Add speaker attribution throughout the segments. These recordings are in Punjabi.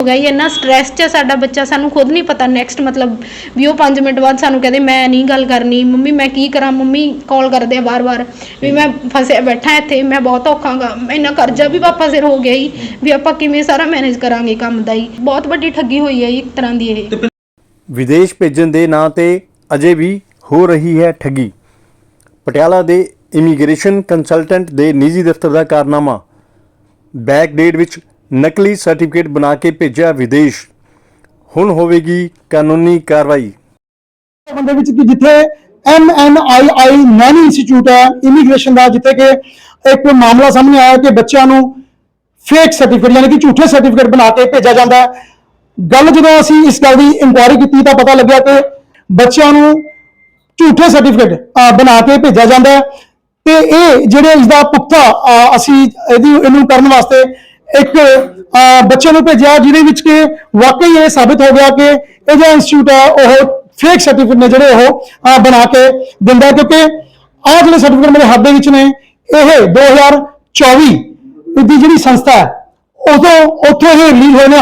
Speaker 1: ਹੋ ਗਿਆ ਜੀ ਇੰਨਾ ਸਟ੍ਰੈਸ 'ਚ ਹੈ ਸਾਡਾ ਬੱਚਾ ਸਾਨੂੰ ਖੁਦ ਨਹੀਂ ਪਤਾ ਨੈਕਸਟ ਮਤਲਬ ਵੀ ਉਹ 5 ਮਿੰਟ ਬਾਅਦ ਸਾਨੂੰ ਕਹਿੰਦੇ, ਮੈਂ ਨਹੀਂ ਗੱਲ ਕਰਨੀ, ਮੰਮੀ ਮੈਂ ਕੀ ਕਰਾਂ, ਮੰਮੀ ਕਾਲ ਕਰਦੇ ਆ ਬਾਰ-ਬਾਰ ਵੀ ਮੈਂ ਫਸਿਆ ਬੈਠਾ ਇੱਥੇ, ਮੈਂ ਬਹੁਤ ਔਖਾਂਗਾ ਇੰਨਾ ਕਰਜ਼ਾ ਵੀ ਪਾਪਾ ਸਿਰ ਹੋ ਗਿਆ ਜੀ ਵੀ ਆਪਾਂ ਕਿਵੇਂ ਸਾਰਾ ਮੈਨੇਜ ਕਰਾਂਗੇ ਕੰਮ ਦਾ ਜੀ ਬਹੁਤ ਵੱਡੀ ਠੱਗੀ ਹੋਈ ਹੈ ਜੀ ਇੱਕ ਤਰ੍ਹਾਂ ਦੀ ਇਹ।
Speaker 2: ਵਿਦੇਸ਼ ਭੇਜਣ ਦੇ ਨਾਂ ਤੇ ਅਜੇ ਵੀ ਹੋ ਰਹੀ ਹੈ ਠੱਗੀ। ਪਟਿਆਲਾ ਦੇ ਇਮੀਗ੍ਰੇਸ਼ਨ ਕੰਸਲਟੈਂਟ ਦੇ ਨਿੱਜੀ ਦਫ਼ਤਰ ਦਾ ਕਾਰਨਾਮਾ। ਬੈਕ ਡੇਟ ਵਿੱਚ ਨਕਲੀ ਸਰਟੀਫਿਕੇਟ ਬਣਾ ਕੇ ਭੇਜਿਆ ਵਿਦੇਸ਼। ਹੁਣ ਹੋਵੇਗੀ ਕਾਨੂੰਨੀ ਕਾਰਵਾਈ।
Speaker 3: ਬੰਦੇ ਵਿੱਚ ਕਿ ਜਿੱਥੇ M N I I Naini institute ਹੈ, ਇਮੀਗ੍ਰੇਸ਼ਨ ਦਾ, ਜਿੱਥੇ ਕਿ ਇੱਕ ਮਾਮਲਾ ਸਾਹਮਣੇ ਆਇਆ ਕਿ ਬੱਚਿਆਂ ਨੂੰ ਫੇਕ ਸਰਟੀਫਿਕੇਟ ਯਾਨੀ ਕਿ ਝੂਠੇ ਸਰਟੀਫਿਕੇਟ ਬਣਾ ਕੇ ਭੇਜਿਆ ਜਾਂਦਾ ਹੈ। ਗੱਲ ਜਦੋਂ ਅਸੀਂ ਇਸ ਗੱਲ ਦੀ ਇਨਕੁਆਇਰੀ ਕੀਤੀ ਤਾਂ ਪਤਾ ਲੱਗਿਆ ਕਿ ਬੱਚਿਆਂ ਨੂੰ ਝੂਠੇ ਸਰਟੀਫਿਕੇਟ ਬਣਾ ਕੇ ਭੇਜਿਆ ਜਾਂਦਾ ਹੈ। ਤੇ ਇਹ ਜਿਹੜੇ ਇਸ ਦਾ ਪੁਖਤਾ ਅਸੀਂ ਇਹਦੀ ਇਹਨੂੰ ਕਰਨ ਵਾਸਤੇ ਇੱਕ ਅ, ਬੱਚੇ ਨੂੰ ਭੇਜਿਆ ਜਿਹਦੇ ਵਿੱਚ ਕਿ ਵਾਕਈ ਇਹ ਸਾਬਿਤ ਹੋ ਗਿਆ ਕਿ ਇਹ ਜਿਹੜਾ ਇੰਸਟੀਚਿਊਟ ਹੈ ਉਹ ਫੇਕ ਸਰਟੀਫਿਕੇਟ ਨੇ ਜਿਹੜੇ ਉਹ ਬਣਾ ਕੇ ਦਿੰਦਾ ਕਿਉਂਕਿ ਆਹ ਜਿਹੜੇ ਸਰਟੀਫਿਕੇਟ ਮੇਰੇ ਹੱਥ ਦੇ ਵਿੱਚ ਨੇ ਇਹ 2024 ਦੀ ਜਿਹੜੀ ਸੰਸਥਾ ਹੈ ਉਦੋਂ ਉੱਥੋਂ ਇਹ ਰਿਲੀਜ਼ ਹੋਏ ਨੇ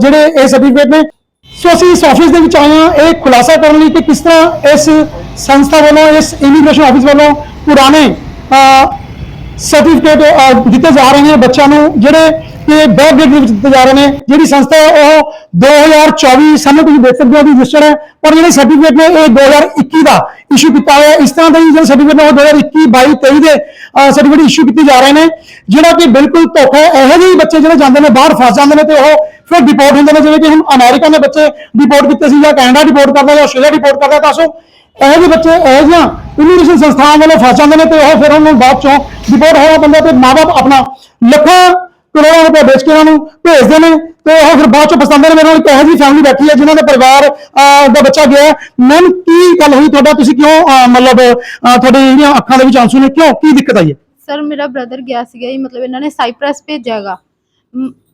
Speaker 3: ਜਿਹੜੇ ਇਹ ਸਰਟੀਫਿਕੇਟ ਨੇ। ਸੋ ਅਸੀਂ ਇਸ ਆਫਿਸ ਦੇ ਵਿੱਚ ਆਏ ਹਾਂ ਇਹ ਖੁਲਾਸਾ ਕਰਨ ਲਈ ਕਿ ਕਿਸ ਤਰ੍ਹਾਂ ਇਸ ਸੰਸਥਾ ਵੱਲੋਂ ਇਸ ਇਮੀਗ੍ਰੇਸ਼ਨ ਆਫਿਸ ਵੱਲੋਂ ਪੁਰਾਣੇ ਸਰਟੀਫਿਕੇਟ ਦਿੱਤੇ ਜਾ ਰਹੇ ਨੇ ਬੱਚਿਆਂ ਨੂੰ, ਜਿਹੜੇ ਕਿ ਬੈਕ ਡੇਟ ਦੇ ਵਿੱਚ ਦਿੱਤੇ ਜਾ ਰਹੇ ਨੇ, ਜਿਹੜੀ ਸੰਸਥਾ ਹੈ, ਉਹ 2024 ਸਾਲ ਤੁਸੀਂ ਦੇਖ ਸਕਦੇ ਹੋ ਵੀ ਰਜਿਸਟਰ ਹੈ, ਪਰ ਜਿਹੜੇ ਸਰਟੀਫਿਕੇਟ ਨੇ, ਇਹ 2021 ਦਾ ਇਸ਼ੂ ਕੀਤਾ ਹੋਇਆ ਇਸ ਤਰ੍ਹਾਂ ਦੇ ਜਿਹੜੇ ਸਰਟੀਫਿਕੇਟ ਨੇ, ਉਹ 2021 22 23 ਦੇ ਸਰਟੀਫਿਕੇਟ ਇਸ਼ੂ ਕੀਤੇ ਜਾ ਰਹੇ ਨੇ, ਜਿਹੜਾ ਕਿ ਬਿਲਕੁਲ ਧੋਖਾ ਹੈ। ਇਹੋ ਜਿਹੇ ਹੀ ਬੱਚੇ ਜਿਹੜੇ ਜਾਂਦੇ ਨੇ, ਬਾਹਰ ਫਸ ਜਾਂਦੇ ਨੇ ਤੇ ਉਹ ਫਿਰ ਡਿਪੋਰਟ ਹੁੰਦੇ ਨੇ, ਜਿਵੇਂ ਕਿ ਹੁਣ ਅਮਰੀਕਾ ਨੇ ਬੱਚੇ ਡਿਪੋਰਟ ਕੀਤੇ ਸੀ ਜਾਂ ਕੈਨੇਡਾ ਡਿਪੋਰਟ ਕਰਦਾ ਜਾਂ ਆਸਟ੍ਰੇਲੀਆ ਡਿਪੋਰਟ ਕਰਦਾ ਤਾਂ ਸੋ ਇਹੋ ਜਿਹੇ ਬੱਚੇ ਇਹੋ ਜਿਹੀਆਂ ਇਮੀਗ੍ਰੇਸ਼ਨ ਸੰਸਥਾਵਾਂ ਵੱਲੋਂ ਫਸ ਜਾਂਦੇ ਨੇ ਤੇ ਉਹ ਫਿਰ ਉਹਨਾਂ ਨੂੰ ਬਾਅਦ ਚੋਂ ਡਿਪੋਰਟ ਹੋਣਾ ਪੈਂਦਾ ਤੇ ਮਾਪੇ ਆਪਣਾ ਲੱਖਾਂ ਕਰੋੜਾਂ ਰੁਪਏ ਵੇਚ ਕੇ ਉਹਨਾਂ ਨੂੰ ਭੇਜਦੇ ਨੇ ਤੇ ਉਹ ਫਿਰ ਬਾਅਦ ਚੋਂ ਪਸੰਦ ਨੇ ਮੇਰੇ ਨਾਲ ਇੱਕ ਇਹੋ ਜਿਹੀ ਫੈਮਿਲੀ ਬੈਠੀ ਹੈ ਜਿਨ੍ਹਾਂ ਦੇ ਪਰਿਵਾਰ ਅਹ, ਦਾ ਬੱਚਾ ਗਿਆ ਮੈਮ ਕੀ ਗੱਲ ਹੋਈ ਤੁਹਾਡਾ? ਤੁਸੀਂ ਕਿਉਂ ਮਤਲਬ ਅਹ, ਤੁਹਾਡੀ ਜਿਹੜੀਆਂ ਅੱਖਾਂ ਦੇ ਵਿੱਚ ਆਂਸੂ ਨੇ ਕਿਉਂ ਕੀ ਦਿੱਕਤ ਆਈ ਹੈ?
Speaker 1: ਸਰ ਮੇਰਾ ਬ੍ਰਦਰ ਗਿਆ ਸੀਗਾ ਜੀ ਮਤਲਬ ਇਹਨਾਂ ਨੇ ਸਾਈਪ੍ਰਸ ਭੇਜਿਆਗਾ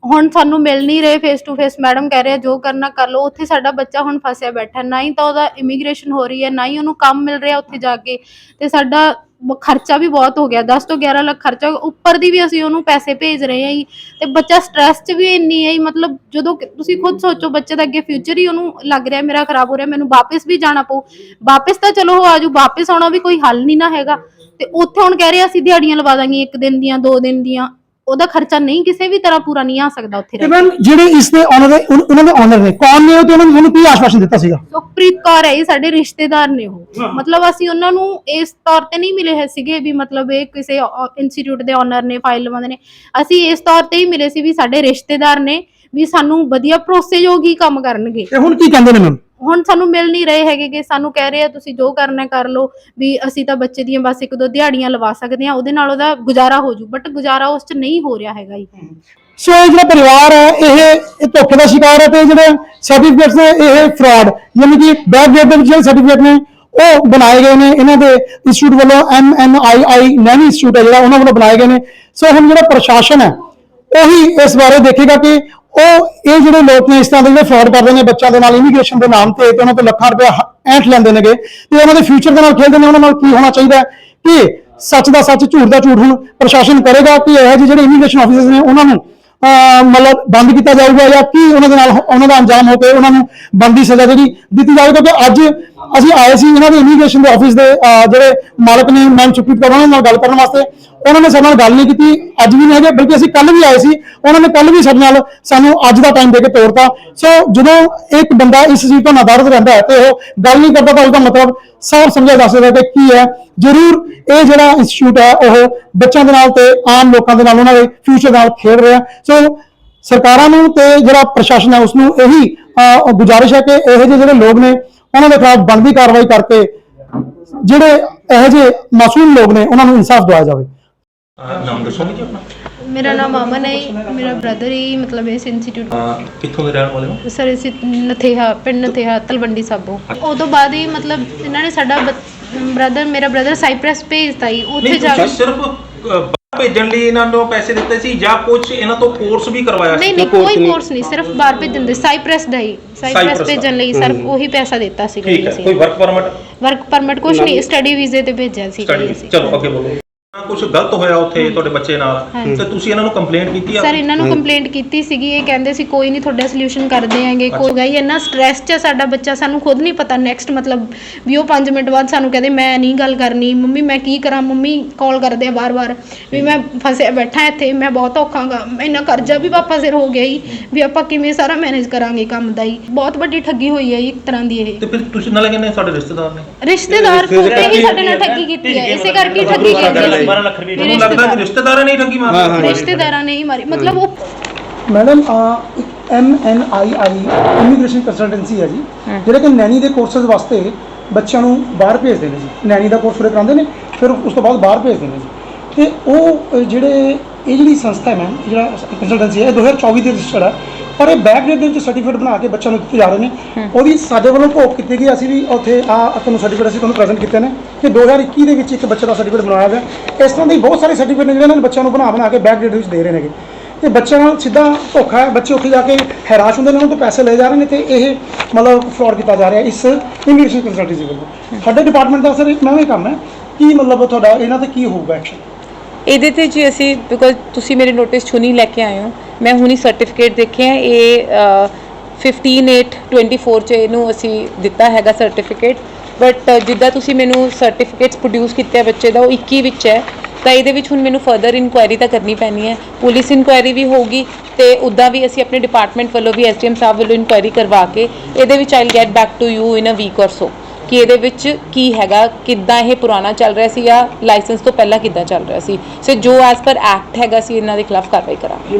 Speaker 1: ਹੁਣ ਸਾਨੂੰ ਮਿਲ ਨਹੀਂ ਰਹੇ ਫੇਸ ਟੂ ਫੇਸ ਮੈਡਮ ਕਹਿ ਰਹੇ ਆ ਜੋ ਕਰਨਾ ਕਰ ਲਓ ਉੱਥੇ ਸਾਡਾ ਬੱਚਾ ਹੁਣ ਫਸਿਆ ਬੈਠਾ ਨਾ ਹੀ ਤਾਂ ਉਹਦਾ ਇਮੀਗ੍ਰੇਸ਼ਨ ਹੋ ਰਹੀ ਹੈ ਨਾ ਹੀ ਉਹਨੂੰ ਕੰਮ ਮਿਲ ਰਿਹਾ ਉੱਥੇ ਜਾ ਕੇ। ਤੇ ਸਾਡਾ ਬ- ਖਰਚਾ ਵੀ ਬਹੁਤ ਹੋ ਗਿਆ 10 ਤੋਂ 11 ਲੱਖ ਖਰਚਾ ਉੱਪਰ ਦੀ ਵੀ ਅਸੀਂ ਉਹਨੂੰ ਪੈਸੇ ਭੇਜ ਰਹੇ ਹਾਂ ਜੀ। ਤੇ ਬੱਚਾ ਸਟ੍ਰੈਸ 'ਚ ਵੀ ਇੰਨੀ ਹੈ ਜੀ, ਮਤਲਬ ਜਦੋਂ ਕਿ- ਤੁਸੀਂ ਖੁਦ ਸੋਚੋ ਬੱਚੇ ਦਾ ਅੱਗੇ ਫਿਊਚਰ ਹੀ ਉਹਨੂੰ ਲੱਗ ਰਿਹਾ ਮੇਰਾ ਖਰਾਬ ਹੋ ਰਿਹਾ ਮੈਨੂੰ ਵਾਪਸ ਵੀ ਜਾਣਾ ਪਊ। ਵਾਪਸ ਤਾਂ ਚਲੋ ਉਹ ਆਜੂ ਵਾਪਸ ਆਉਣਾ ਵੀ ਕੋਈ ਹੱਲ ਨਹੀਂ ਨਾ ਹੈਗਾ। ਤੇ ਉੱਥੇ ਹੁਣ ਕਹਿ ਰਹੇ ਅਸੀਂ ਦਿਹਾੜੀਆਂ ਲਵਾ ਦਾਂਗੇ ਇੱਕ ਦਿਨ ਦੀਆਂ ਦੋ ਦਿਨ ਦੀਆਂ। ਉਹਦਾ ਖਰਚਾ ਨਹੀਂ ਕਿਸੇ ਵੀ ਤਰ੍ਹਾਂ ਪੂਰਾ ਨਹੀਂ ਆ ਸਕਦਾ ਉੱਥੇ
Speaker 3: ਤੇ
Speaker 1: ਰਹਿ
Speaker 3: ਮੈਮ ਜਿਹੜੇ ਇਸ ਦੇ ਓਨਰ ਉਹਨਾਂ ਦੇ ਓਨਰ ਨੇ ਕੌਣ ਨੇ ਉਹ ਤੇ ਉਹਨਾਂ ਨੂੰ ਤੁਹਾਨੂੰ ਕੀ ਆਸ਼ਵਾਸਨ ਦਿੱਤਾ ਸੀਗਾ?
Speaker 1: ਸੁਖਪ੍ਰੀਤ ਕੌਰ ਹੈ ਇਹ ਸਾਡੇ ਰਿਸ਼ਤੇਦਾਰ ਨੇ ਉਹ। ਮਤਲਬ ਅਸੀਂ ਉਹਨਾਂ ਨੂੰ ਇਸ ਤੌਰ ਤੇ ਨਹੀਂ ਮਿਲੇ ਹੈ ਸੀਗੇ ਵੀ ਮਤਲਬ ਇਹ ਕਿਸੇ ਇੰਸਟੀਚਿਊਟ ਦੇ ਓਨਰ ਨੇ ਫਾਈਲ ਲਵਾਉਂਦੇ ਨੇ। ਅਸੀਂ ਇਸ ਤੌਰ ਤੇ ਹੀ ਮਿਲੇ ਸੀ ਵੀ ਸਾਡੇ ਰਿਸ਼ਤੇਦਾਰ ਨੇ ਵੀ ਸਾਨੂੰ ਵਧੀਆ ਭਰੋਸੇਯੋਗ ਹੀ ਕੰਮ ਕਰਨਗੇ।
Speaker 3: ਤੇ ਹੁਣ ਕੀ ਕਹਿੰਦੇ ਨੇ ਮੈਮ
Speaker 1: ਹੁਣ ਸਾਨੂੰ ਮਿਲ ਨਹੀਂ ਰਹੇ ਹੈਗੇ ਕਿ ਸਾਨੂੰ ਕਹਿ ਰਹੇ ਆ, ਤੁਸੀਂ ਜੋ ਕਰਨਾ ਕਰ ਲਓ, ਵੀ ਅਸੀਂ ਤਾਂ ਬੱਚੇ ਦੀਆਂ ਬਸ ਇੱਕ ਦੋ ਦਿਹਾੜੀਆਂ ਲਵਾ ਸਕਦੇ ਆ ਉਹਦੇ ਨਾਲ ਉਹਦਾ ਗੁਜ਼ਾਰਾ ਹੋ ਜੂ ਬਟ ਗੁਜ਼ਾਰਾ ਉਸ 'ਚ ਨਹੀਂ ਹੋ ਰਿਹਾ ਹੈਗਾ ਜੀ।
Speaker 3: ਸੋ ਇਹ ਜਿਹੜਾ ਪਰਿਵਾਰ ਹੈ, ਇਹ ਇਹ ਧੋਖੇ ਦਾ ਸ਼ਿਕਾਰ ਹੈ ਤੇ ਜਿਹੜੇ ਸਰਟੀਫਿਕੇਟਸ ਨੇ, ਇਹ ਫਰਾਡ ਯਾਨੀ ਕਿ ਬੈਕਡੇਟ ਦੇ ਵਿੱਚ ਜਿਹੜੇ ਸਰਟੀਫਿਕੇਟ ਨੇ, ਉਹ ਬਣਾਏ ਗਏ ਨੇ, ਇਹਨਾਂ ਦੇ ਇੰਸਟੀਚਿਊਟ ਵੱਲੋਂ M N I I Naini institute ਹੈ ਜਿਹੜਾ, ਉਹਨਾਂ ਵੱਲੋਂ ਬਣਾਏ ਗਏ ਨੇ। ਸੋ ਹੁਣ ਜਿਹੜਾ ਪ੍ਰਸ਼ਾਸਨ ਹੈ ਉਹੀ ਇਸ ਬਾਰੇ ਦੇਖੇਗਾ ਕਿ ਉਹ ਇਹ ਜਿਹੜੇ ਲੋਕ ਨੇ ਇਸ ਤਰ੍ਹਾਂ ਦੇ ਜਿਹੜੇ ਫਰਾਡ ਕਰਦੇ ਨੇ ਬੱਚਿਆਂ ਦੇ ਨਾਲ ਇਮੀਗ੍ਰੇਸ਼ਨ ਦੇ ਨਾਮ ਤੇ ਤੇ ਉਹਨਾਂ ਤੋਂ ਲੱਖਾਂ ਰੁਪਏ ਐਂਠ ਲੈਂਦੇ ਨੇਗੇ, ਤੇ ਉਹਨਾਂ ਦੇ ਫਿਊਚਰ ਦੇ ਨਾਲ ਖੇਡਦੇ ਨੇ, ਉਹਨਾਂ ਨਾਲ ਕੀ ਹੋਣਾ ਚਾਹੀਦਾ ਕਿ ਸੱਚ ਦਾ ਸੱਚ, ਝੂਠ ਦਾ ਝੂਠ ਹੁਣ ਪ੍ਰਸ਼ਾਸਨ ਕਰੇਗਾ ਕਿ ਇਹ ਜਿਹੇ ਜਿਹੜੇ ਇਮੀਗ੍ਰੇਸ਼ਨ ਆਫੀਸਰਸ ਨੇ, ਉਹਨਾਂ ਨੂੰ, ਅਹ, ਮਤਲਬ ਬੰਦ ਕੀਤਾ ਜਾਊਗਾ ਜਾਂ ਕੀ ਉਹਨਾਂ ਦੇ ਨਾਲ, ਉਹਨਾਂ ਦਾ ਅੰਜਾਮ ਹੋ ਕੇ ਉਹਨਾਂ ਨੂੰ ਬੰਦੀ ਸਜ਼ਾ ਜਿਹੜੀ ਦਿੱਤੀ ਜਾਊਗੀ, ਕਿਉਂਕਿ ਅੱਜ ਅਸੀਂ ਆਏ ਸੀ ਇਹਨਾਂ ਦੇ ਇਮੀਗ੍ਰੇਸ਼ਨ ਦੇ ਆਫਿਸ ਦੇ ਜਿਹੜੇ ਮਾਲਕ ਨੇ ਮੈਮ ਚੁੱਕੀ ਕੌਰ ਉਹਨਾਂ ਨਾਲ ਗੱਲ ਕਰਨ ਵਾਸਤੇ। ਉਹਨਾਂ ਨੇ ਸਾਡੇ ਨਾਲ ਗੱਲ ਨਹੀਂ ਕੀਤੀ, ਅੱਜ ਵੀ ਨਹੀਂ ਹੈਗੇ, ਬਲਕਿ ਅਸੀਂ ਕੱਲ ਵੀ ਆਏ ਸੀ। ਉਹਨਾਂ ਨੇ ਕੱਲ ਵੀ ਸਾਡੇ ਨਾਲ ਸਾਨੂੰ ਅੱਜ ਦਾ ਟਾਈਮ ਦੇ ਕੇ ਤੋਰਤਾ। ਸੋ ਜਦੋਂ ਇੱਕ ਬੰਦਾ ਇਸ ਚੀਜ਼ ਤੋਂ ਨਾਦਾਰਦ ਰਹਿੰਦਾ ਹੈ ਤੇ ਉਹ ਗੱਲ ਨਹੀਂ ਕਰਦਾ, ਤਾਂ ਉਹਦਾ ਮਤਲਬ ਸਾਫ਼ ਸਮਝਿਆ ਜਾ ਸਕਦਾ ਕਿ ਕੀ ਹੈ। ਜ਼ਰੂਰ ਇਹ ਜਿਹੜਾ ਇੰਸਟੀਚਿਊਟ ਹੈ, ਉਹ ਬੱਚਿਆਂ ਦੇ ਨਾਲ ਤੇ ਆਮ ਲੋਕਾਂ ਦੇ ਨਾਲ, ਉਹਨਾਂ ਦੇ ਫਿਊਚਰ ਨਾਲ ਖੇਡ ਰਿਹਾ। ਸੋ ਸਰਕਾਰਾਂ ਨੂੰ ਤੇ ਜਿਹੜਾ ਪ੍ਰਸ਼ਾਸਨ ਹੈ ਉਸ ਨੂੰ ਇਹੀ ਗੁਜ਼ਾਰਿਸ਼ ਹੈ ਕਿ ਇਹੋ ਜਿਹੇ ਜਿਹੜੇ ਲੋਕ ਨੇ ਉਹਨਾਂ ਦੇ ਖਿਲਾਫ ਬਣਦੀ ਕਾਰਵਾਈ ਕਰਕੇ ਜਿਹੜੇ ਇਹੋ ਜਿਹੇ ਮਾਸੂਮ ਲੋਕ ਨੇ ਉਹਨਾਂ ਨੂੰ ਇਨਸਾਫ ਦਿਵਾਇਆ ਜਾਵੇ।
Speaker 4: ਅਹ ਨਾਮ ਦੱਸੋਗੇ ਜੀ ਆਪਣਾ
Speaker 1: ਮੇਰਾ ਨਾਮ ਅਮਨ ਹੈ। ਮੇਰਾ ਬ੍ਰਦਰ ਹੀ ਮਤਲਬ ਇਸ ਇੰਸਟੀਚਿਊਟ
Speaker 4: ਅਹ ਕਿੱਥੋਂ ਦੇ ਰਹਿਣ ਵਾਲੇ ਹੋ?
Speaker 1: ਸਰ ਇਸ ਨਥੇਹਾ ਪਿੰਡ ਨਥੇਹਾ ਤਲਵੰਡੀ ਸਾਬੋ। ਉਦੋਂ ਬਾਅਦ ਹੀ ਮਤਲਬ ਇਹਨਾਂ ਨੇ ਸਾਡਾ ਬ੍ਰਦਰ ਮੇਰਾ ਬ੍ਰਦਰ ਸਾਈਪ੍ਰਸ ਭੇਜਤਾ ਹੀ ਉੱਥੇ ਜਾ ਕੇ
Speaker 4: ਸਿਰਫ ਭੇਜਣ ਲਈ ਇਹਨਾਂ ਨੂੰ ਪੈਸੇ ਦਿੱਤੇ ਸੀ ਜਾਂ ਕੁਝ ਇਹਨਾਂ ਤੋਂ ਕੋਰਸ ਵੀ ਕਰਵਾਇਆ
Speaker 1: ਨਹੀਂ
Speaker 4: ਸੀ
Speaker 1: ਨਹੀਂ ਕੋਈ ਕੋਰਸ ਨਹੀਂ ਸਿਰਫ ਬਾਹਰ ਭੇਜਣ ਦੇ ਸਾਈਪ੍ਰਸ ਦਾ ਹੀ ਸਾਈਪ੍ਰਸ
Speaker 4: ਸਾਈਪ੍ਰਸ ਦਾ।
Speaker 1: ਭੇਜਣ ਲਈ ਸਿਰਫ ਉਹੀ ਪੈਸਾ ਦਿੱਤਾ ਸੀ
Speaker 4: ਠੀਕ ਹੈ ਕੋਈ ਵਰਕ ਪਰਮਿਟ
Speaker 1: ਵਰਕ ਪਰਮਿਟ ਕੁਝ ਨਹੀਂ ਸਟੱਡੀ ਵੀਜ਼ੇ ਤੇ ਭੇਜਿਆ ਸੀ
Speaker 4: ਸਟੱਡੀ ਚਲੋ ਅੱਗੇ ਬੋਲੋ। ਕੁਝ ਗਲਤ ਹੋਇਆ ਉੱਥੇ ਤੁਹਾਡੇ ਬੱਚੇ ਨਾਲ? ਤੇ ਤੁਸੀਂ ਇਹਨਾਂ ਨੂੰ ਕੰਪਲੇਂਟ ਕੀਤੀ ਆ?
Speaker 1: ਸਰ ਇਹਨਾਂ ਨੂੰ ਕੰਪਲੇਂਟ ਕੀਤੀ ਸੀਗੀ ਇਹ ਕਹਿੰਦੇ ਸੀ ਕੋਈ ਨਹੀਂ ਤੁਹਾਡਾ ਸੋਲੂਸ਼ਨ ਕਰ ਦੇਾਂਗੇ ਕੋਈ ਗਈ ਇੰਨਾ ਸਟ੍ਰੈਸ 'ਚ ਸਾਡਾ ਬੱਚਾ ਸਾਨੂੰ ਖੁਦ ਨਹੀਂ ਪਤਾ ਨੈਕਸਟ ਮਤਲਬ ਵੀ ਉਹ 5 ਮਿੰਟ ਬਾਅਦ ਸਾਨੂੰ ਕਹਿੰਦੇ ਮੈਂ ਨਹੀਂ ਗੱਲ ਕਰਨੀ ਮੰਮੀ ਮੈਂ ਕੀ ਕਰਾਂ ਮੰਮੀ ਕਾਲ ਕਰਦੇ ਆ ਬਾਰ-ਬਾਰ ਵੀ ਮੈਂ ਫਸਿਆ ਬੈਠਾ ਇੱਥੇ ਮੈਂ ਬਹੁਤ ਔਖਾਂਗਾ ਇੰਨਾ ਕਰਜ਼ਾ ਵੀ ਪਾਪਾ ਸਿਰ ਹੋ ਗਿਆ ਹੀ ਵੀ ਆਪਾਂ ਕਿਵੇਂ ਸਾਰਾ ਮੈਨੇਜ ਕਰਾਂਗੇ ਕੰਮ ਦਾ ਹੀ ਬਹੁਤ ਵੱਡੀ ਠੱਗੀ ਹੋਈ ਹੈ ਇੱਕ ਤਰ੍ਹਾਂ ਦੀ ਇਹ।
Speaker 4: ਤੇ ਫਿਰ ਤੁਸੀਂ ਨਾਲੇ ਕਹਿੰਦੇ ਸਾਡੇ ਰਿਸ਼ਤੇਦਾਰ ਨੇ?
Speaker 1: ਰਿਸ਼ਤੇਦਾਰ ਖੁਦ ਹੀ ਸਾਡੇ ਨਾਲ ਠੱਗੀ ਕੀਤੀ ਹੈ ਇਸੇ ਕਰਕੇ ਠੱਗੀ ਕੀਤੀ ਹੈ
Speaker 5: 12 ਲੱਖ ਰੁਪਏ
Speaker 4: ਮੈਨੂੰ ਲੱਗਦਾ ਕਿ ਰਿਸ਼ਤੇਦਾਰਾਂ ਨੇ ਹੀ ਠੱਗੀ ਮਾਰੀ
Speaker 1: ਰਿਸ਼ਤੇਦਾਰਾਂ ਨੇ ਹੀ ਮਾਰੀ। ਮਤਲਬ ਉਹ
Speaker 3: madam M N I I immigration consultancy ਹੈ ਜੀ ਜਿਹੜੇ ਕਿ ਨੈਣੀ ਦੇ ਕੋਰਸਸ ਵਾਸਤੇ ਬੱਚਿਆਂ ਨੂੰ ਬਾਹਰ ਭੇਜਦੇ ਨੇ ਜੀ। ਨੈਣੀ ਦਾ ਕੋਰਸ ਪੂਰੇ ਕਰਾਉਂਦੇ ਨੇ ਫਿਰ ਉਸ ਤੋਂ ਬਾਅਦ ਬਾਹਰ ਭੇਜਦੇ ਨੇ ਜੀ। ਤੇ ਉਹ ਅ, ਜਿਹੜੇ ਇਹ ਜਿਹੜੀ ਸੰਸਥਾ ਹੈ ਮੈਮ ਜਿਹੜਾ ਕੰਸਲਟੈਂਸੀ ਹੈ ਇਹ 2024 ਦੀ ਰਜਿਸਟਰਡ ਹੈ। ਪਰ ਇਹ ਬੈਕ ਡੇਟ ਦੇ ਵਿੱਚ ਸਰਟੀਫਿਕੇਟ ਬਣਾ ਕੇ ਬੱਚਿਆਂ ਨੂੰ ਦਿੱਤੇ ਜਾ ਰਹੇ ਨੇ। ਉਹਦੀ ਸਾਡੇ ਵੱਲੋਂ ਭੋਗ ਕੀਤੀ ਗਈ। ਅਸੀਂ ਵੀ ਉੱਥੇ ਆ ਤੁਹਾਨੂੰ ਸਰਟੀਫਿਕੇਟ ਅਸੀਂ ਤੁਹਾਨੂੰ ਪ੍ਰੈਜ਼ੈਂਟ ਕੀਤੇ ਨੇ ਕਿ 2021 ਦੇ ਵਿੱਚ ਇੱਕ ਬੱਚੇ ਦਾ ਸਰਟੀਫਿਕੇਟ ਬਣਾਇਆ ਗਿਆ। ਇਸ ਤਰ੍ਹਾਂ ਦੇ ਬਹੁਤ ਸਾਰੇ ਸਰਟੀਫਿਕੇਟ ਨੇ ਜਿਹੜੇ ਇਹਨਾਂ ਨੇ ਬੱਚਿਆਂ ਨੂੰ ਬਣਾ ਬਣਾ ਕੇ ਬੈਕ ਡੇਟ ਵਿੱਚ ਦੇ ਰਹੇ ਨੇਗੇ। ਤੇ ਬੱਚਿਆਂ ਨਾਲ ਸਿੱਧਾ ਧੋਖਾ ਹੈ। ਬੱਚੇ ਉੱਥੇ ਜਾ ਕੇ ਹੈਰਾਸ਼ ਹੁੰਦੇ ਨੇ ਉਹਨਾਂ ਤੋਂ ਪੈਸੇ ਲਏ ਜਾ ਰਹੇ ਨੇ ਤੇ ਇਹ ਮਤਲਬ ਫਰਾਡ ਕੀਤਾ ਜਾ ਰਿਹਾ ਇਸ ਇਮੀਗ੍ਰੇਸ਼ਨ ਕੰਸਲਟੈਂਸੀ ਵੱਲੋਂ। ਸਾਡੇ ਡਿਪਾਰਟਮੈਂਟ ਦਾ ਸਰ ਮੈਂ ਵੀ ਕੰਮ ਹੈ ਕੀ ਮਤਲਬ ਤੁਹਾਡਾ ਇਹਨਾਂ ਤੇ ਕੀ ਹੋਊਗਾ ਐਕਸ਼ਨ
Speaker 6: ਇਹਦੇ ਤੇ ਜੀ ਅਸੀਂ ਬਿਕੋਜ਼ ਤੁਸੀਂ ਮੇਰੇ ਨੋਟਿਸ ਹੁਣੀ ਲੈ ਕੇ ਆਏ ਹੋ ਮੈਂ ਹੁਣੀ ਸਰਟੀਫਿਕੇਟ ਦੇਖਿਆ ਇਹ ਅ, 15824 ਚ ਇਹਨੂੰ ਅਸੀਂ ਦਿੱਤਾ ਹੈਗਾ ਸਰਟੀਫਿਕੇਟ ਬਟ ਜਿੱਦਾਂ ਤੁਸੀਂ ਮੈਨੂੰ ਸਰਟੀਫਿਕੇਟਸ ਪ੍ਰੋਡਿਊਸ ਕੀਤੇ ਬੱਚੇ ਦਾ ਉਹ 21 ਵਿੱਚ ਹੈ ਤਾਂ ਇਹਦੇ ਵਿੱਚ ਹੁਣ ਮੈਨੂੰ ਫਰਦਰ ਇਨਕੁਆਇਰੀ ਤਾਂ ਕਰਨੀ ਪੈਣੀ ਹੈ ਪੁਲਿਸ ਇਨਕੁਆਇਰੀ ਵੀ ਹੋਊਗੀ ਤੇ ਉੱਦਾਂ ਵੀ ਅਸੀਂ ਆਪਣੇ ਡਿਪਾਰਟਮੈਂਟ ਵੱਲੋਂ ਵੀ ਐਸਡੀਐਮ ਸਾਹਿਬ ਵੱਲੋਂ ਇਨਕੁਆਇਰੀ ਕਰਵਾ ਕੇ ਇਹਦੇ ਵਿੱਚ I'll get back to you in a week or so ਕਿ ਇਹਦੇ ਵਿੱਚ ਕੀ ਹੈਗਾ, ਕਿੱਦਾਂ ਇਹ ਪੁਰਾਣਾ ਚੱਲ ਰਿਹਾ ਸੀ ਜਾਂ ਲਾਇਸੈਂਸ ਤੋਂ ਪਹਿਲਾਂ ਕਿੱਦਾਂ ਚੱਲ ਰਿਹਾ ਸੀ। ਸੋ ਜੋ ਐਸ ਪਰ ਐਕਟ ਹੈਗਾ ਸੀ, ਇਹਨਾਂ ਦੇ ਖਿਲਾਫ ਕਾਰਵਾਈ ਕਰਾਂਗੇ।